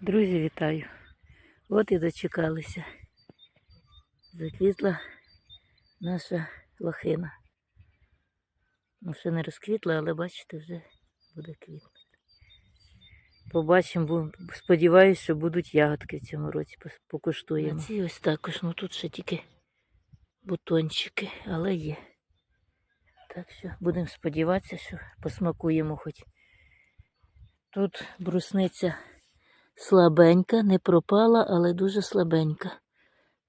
Друзі, вітаю. От і дочекалися. Заквітла наша лохина. Ну, ще не розквітла, але бачите, вже буде квітнути. Побачимо, бо сподіваюся, що будуть ягодки в цьому році. Покуштуємо. Ці ось також, ну тут ще тільки бутончики, але є. Так що будемо сподіватися, що посмакуємо хоч. Тут брусниця слабенька, не пропала, але дуже слабенька.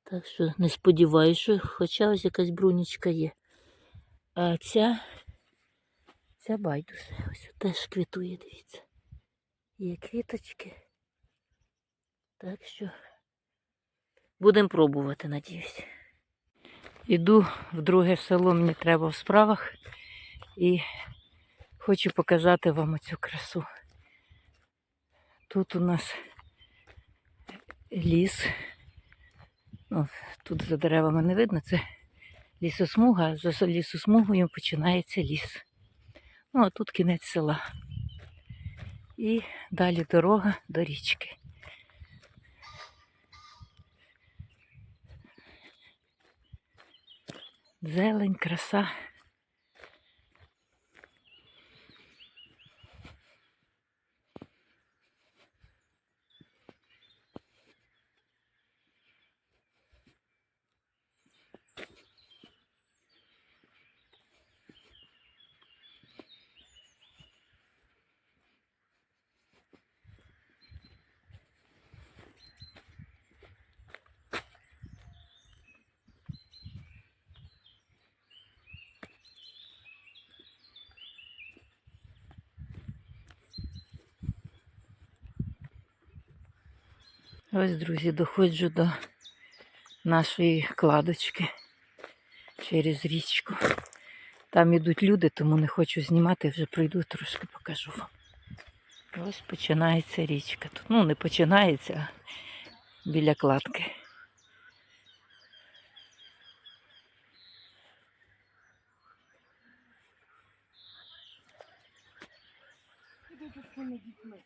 Так що не сподіваюся, хоча ось якась брунічка є. А ця, ця байдуже, ось теж квітує, дивіться. Є квіточки. Так що будемо пробувати, надіюсь. Іду в друге село, мені треба в справах. І хочу показати вам оцю красу. Тут у нас ліс. Ну, тут за деревами не видно, це лісосмуга, за лісосмугою починається ліс. Ну, а тут кінець села. І далі дорога до річки. Зелень, краса. Ось, друзі, доходжу до нашої кладочки через річку. Там ідуть люди, тому не хочу знімати, вже пройду трошки покажу вам. Ось починається річка. Ну, не починається, а біля кладки. Ідете з цими дітьми.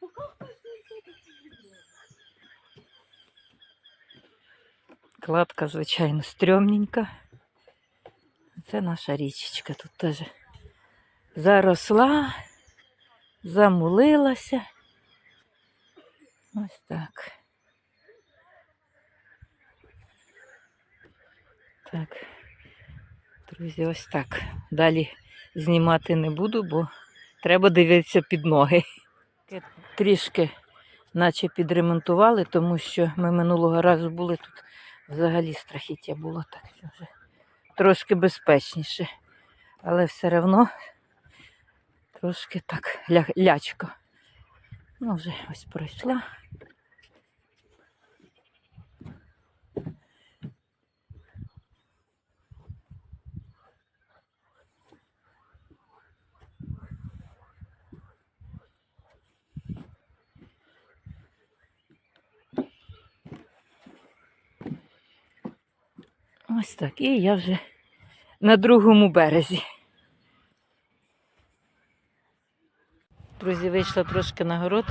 Поки хтось не йде, то дітьми. Кладка, звичайно, стрьомненька. Це наша річечка тут теж заросла, замулилася. Ось так. Так, друзі, ось так. Далі знімати не буду, бо треба дивитися під ноги. Трішки наче підремонтували, тому що ми минулого разу були тут взагалі страхіття було, так вже трошки безпечніше. Але все одно трошки так ля- лячко. Ну, вже ось пройшла. Ось так. І я вже на другому березі. Друзі, вийшла трошки на город,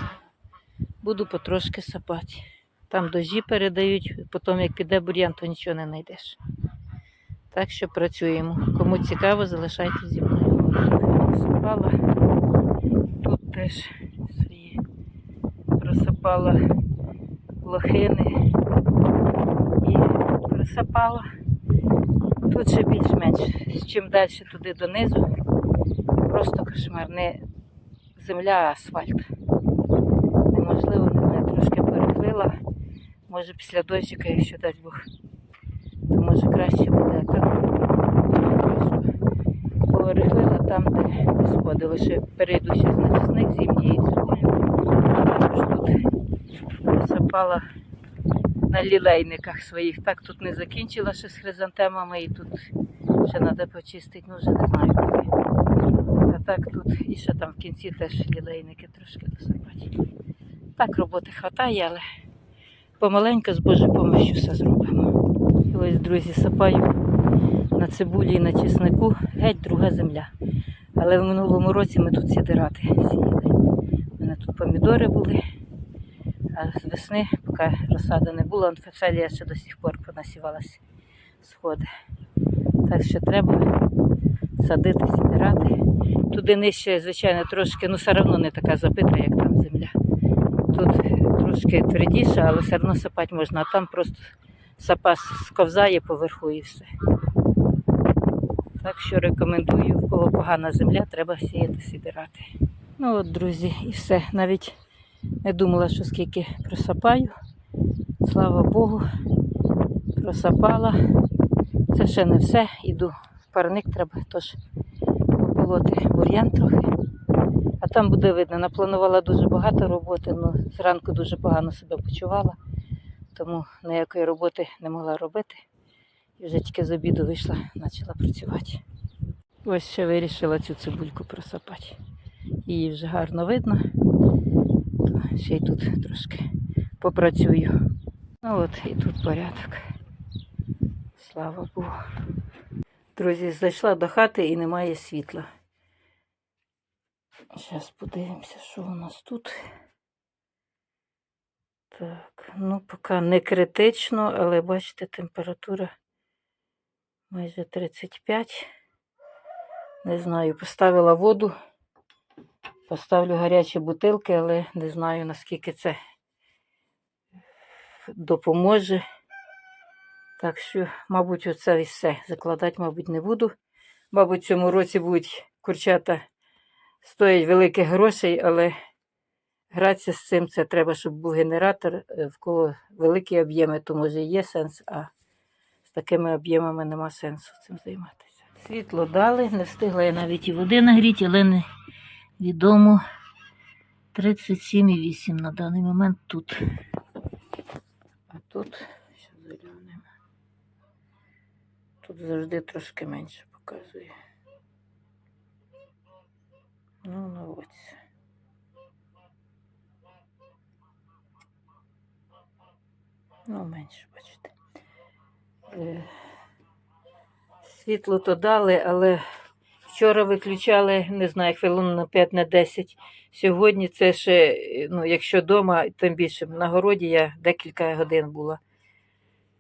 буду потрошки сапати. Там дожі передають, потім як піде бур'ян, то нічого не знайдеш. Так що працюємо. Кому цікаво, залишайтесь зі мною. Розсипала. Тут теж свої розсипала лохини і присипала. Тут ще більш-менш. Чим далі туди донизу, просто кошмар. Не земля, а асфальт. Неможливо, не знаю, трошки переплила. Може після дощика, якщо дасть Бог, то може краще буде. Так перехлила там, де сходили. Ще перейду ще на чесник зимній і цибулю. Тут присипала на лілейниках своїх. Так тут не закінчила ще з хризантемами і тут ще треба почистити, ну вже не знаю коли. А так тут і ще там в кінці теж лілейники трошки досипати. Так роботи хватає, але помаленьку з Божою помощю все зробимо. І ось, друзі, сапаю на цибулі і на чеснику геть друга земля. Але в минулому році ми тут сідирати сіяли. У мене тут помідори були, А з весни, поки розсади не було, анфацелія ще до сих пор понасівалася сходи. Так що треба садити, сідирати. Туди нижче, звичайно, трошки, ну все одно не така запита, як там земля. Тут трошки твердіше, але все одно сапати можна, а там просто сапа сковзає поверху і все. Так що рекомендую, в кого погана земля, треба сіяти, сідирати. Ну от, друзі, і все. Навіть не думала, що скільки просапаю. Слава Богу, просапала. Це ще не все. Іду в парник, треба теж пополоти бур'ян трохи. А там буде видно, напланувала дуже багато роботи, але зранку дуже погано себе почувала, тому ніякої роботи не могла робити. І вже тільки з обіду вийшла, почала працювати. Ось ще вирішила цю цибульку просапати. Її вже гарно видно. Ще й тут трошки попрацюю. Ну от і тут порядок. Слава Богу. Друзі, зайшла до хати і немає світла. Зараз подивимося, що у нас тут. Так, ну поки не критично, але бачите, температура майже 35. Не знаю, поставила воду, поставлю гарячі бутилки, але не знаю, наскільки це допоможе. Так що, мабуть, оце і все. Закладати, мабуть, не буду. Мабуть, в цьому році будуть курчата стоять великих грошей, але гратися з цим це треба, щоб був генератор, е, в кого великі об'єми, то може є сенс, а з такими об'ємами нема сенсу цим займатися. Світло дали, не встигла я навіть і води нагріти, але не відомо 37,8 на даний момент тут. А тут, що зеленим. Тут завжди трошки менше показує. Ну, ну ось. Ну, менше, бачите. Е, Світло то дали, але вчора виключали, не знаю, хвилин на 5 на 10. Сьогодні це ще, ну, якщо вдома, тим більше на городі я декілька годин була.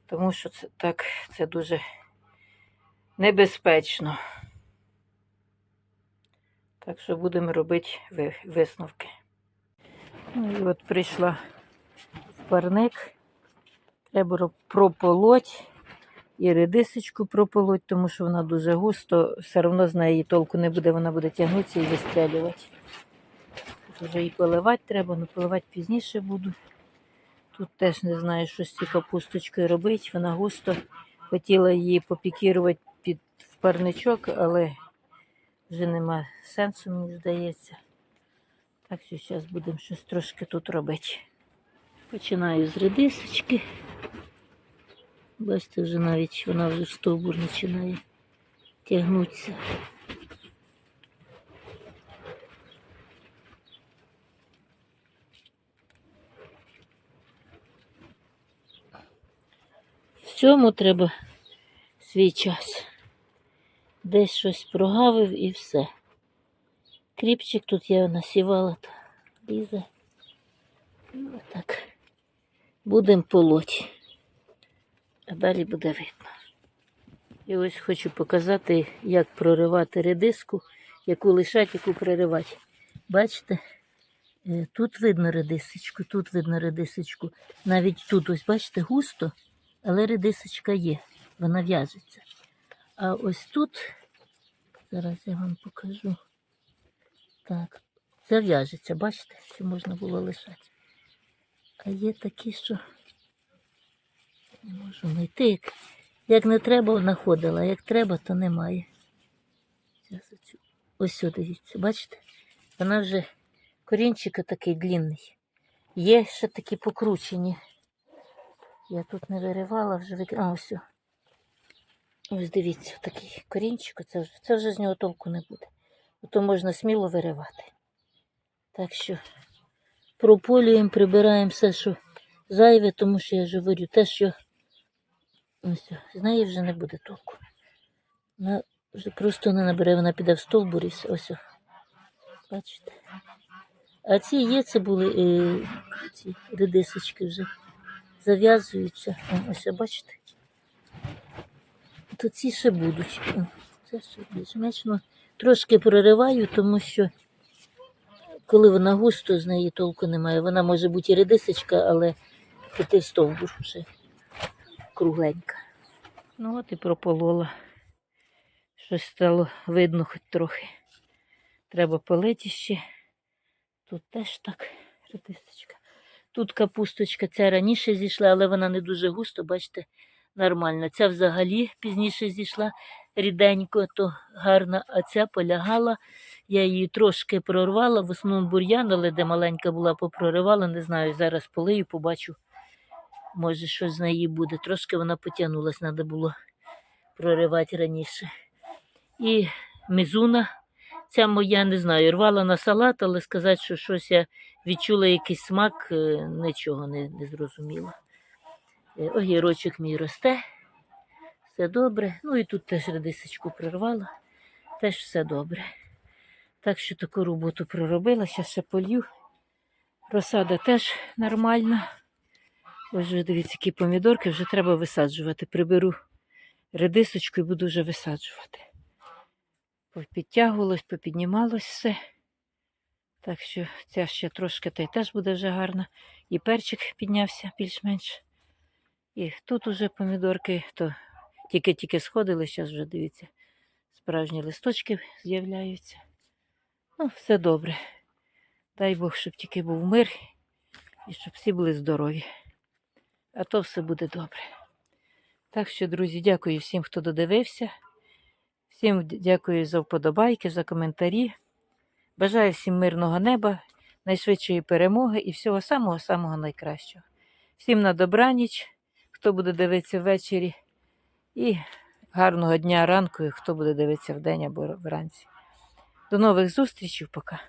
Тому що це так, це дуже небезпечно. Так що будемо робити висновки. Ну і от прийшла парник. Треба прополоть і редисочку прополоть, тому що вона дуже густо, все одно з неї толку не буде, вона буде тягнутися і вистрелювати. Тут вже і поливати треба, але поливати пізніше буду. Тут теж не знаю, що з цією капусточкою робити. Вона густо хотіла її попікірувати під парничок, але вже нема сенсу, мені здається. Так що зараз будемо щось трошки тут робити. Починаю з редисочки. Бачите, вже навіть вона вже стовбур починає тягнутися. Всьому треба свій час. Десь щось прогавив і все. Кріпчик тут я насівала, то лізе. Ну, так. Будемо полоть. А далі буде видно. І ось хочу показати, як проривати редиску, яку лишати, яку проривати. Бачите? Е, Тут видно редисочку, тут видно редисочку. Навіть тут, ось бачите, густо, але редисочка є, вона в'яжеться. А ось тут, зараз я вам покажу. Так, це в'яжеться, бачите, що можна було лишати. А є такі, що не можу знайти. Як, як не треба, знаходила, як треба, то немає. Зараз оцю- Ось сюди, бачите? Вона вже корінчик такий длинний. Є ще такі покручені. Я тут не виривала, вже вик... Ось. Ось дивіться, такий корінчик, це вже, це вже з нього толку не буде. То можна сміло виривати. Так що прополюємо, прибираємо все, що зайве, тому що я ж говорю, те, що ось, з неї вже не буде толку. Вона вже просто не набере, вона піде в стовбур і. Ось. Бачите? А ці є, це були е, ці редисочки вже зав'язуються. Ось бачите. То ці ще будуть. Це ще більш-менш. ну, Трошки прориваю, тому що коли вона густо, з неї толку немає. Вона може бути і редисочка, але піти стовбур вже кругленька. Ну от і прополола. Щось стало видно хоч трохи. Треба полити ще. Тут теж так, редисочка. Тут капусточка, ця раніше зійшла, але вона не дуже густо, бачите, нормально. Ця взагалі пізніше зійшла ріденько, то гарна, а ця полягала. Я її трошки прорвала, в основному бур'ян, але де маленька була, попроривала, не знаю, зараз полию, побачу, може щось з неї буде. Трошки вона потягнулась, треба було проривати раніше. І мізуна, ця моя, не знаю, рвала на салат, але сказати, що щось я відчула якийсь смак, е, нічого не, не зрозуміла. Е, Огірочок мій росте, все добре. Ну і тут теж редисочку прорвала, теж все добре. Так що таку роботу проробила, зараз ще полью. Розсада теж нормальна. Ось вже дивіться, які помідорки вже треба висаджувати. Приберу редисочку і буду вже висаджувати. Підтягувалось, попіднімалось все. Так що ця ще трошки та й теж буде вже гарна. І перчик піднявся більш-менш. І тут уже помідорки, то тільки-тільки сходили, зараз вже дивіться, справжні листочки з'являються. Ну, все добре. Дай Бог, щоб тільки був мир і щоб всі були здорові. А то все буде добре. Так що, друзі, дякую всім, хто додивився. Всім дякую за вподобайки, за коментарі. Бажаю всім мирного неба, найшвидшої перемоги і всього самого-самого найкращого. Всім на добраніч, хто буде дивитися ввечері, і гарного дня ранку, хто буде дивитися вдень або вранці. До нових зустрічей, пока.